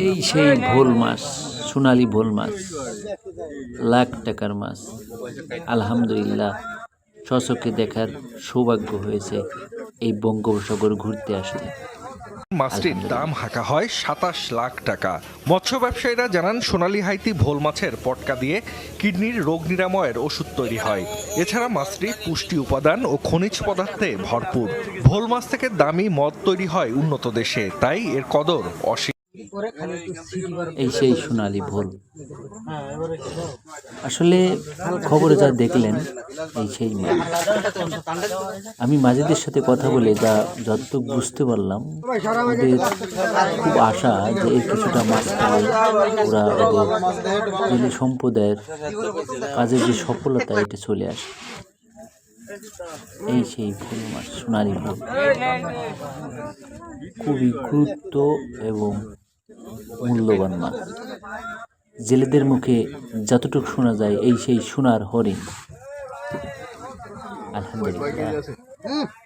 এই সেই ভোল মাছ সোনালি ভোল মাছ লাখ টাকার মাছ। আলহামদুলিল্লাহ স্বচক্ষে দেখার সৌভাগ্য হয়েছে এই বঙ্গোপসাগর ঘুরতে আসতে মাছটির দাম হাঁকা হয় সাতাশ লাখ টাকা। মৎস্য ব্যবসায়ীরা জানান সোনালী হাইতি ভোল মাছের পটকা দিয়ে কিডনির রোগ নিরাময়ের ওষুধ তৈরি হয়। এছাড়া মাছটি পুষ্টি উপাদান ও খনিজ পদার্থে ভরপুর। ভোল মাছ থেকে দামি মদ তৈরি হয় উন্নত দেশে তাই এর কদর অসীম। এই সেই সোনালি ভোল। আসলে খবরে যা দেখলেন এই সেই আমি মাঝেদের সাথে কথা বলে যা যতটুকু বুঝতে পারলাম ওদের খুব আশা যে এই কিছুটা মাছ ওরা ওদের জেলে সম্প্রদায়ের কাজের যে সফলতা এটা চলে আসে। এই সেই ভোল মাছ সোনালি ভোল। খুবই গুরুত্ব এবং মূল্যবান না। জেলেদের মুখে যতটুকু শোনা যায় এই সেই সোনার হরিণ। আলহামদুলিল্লাহ।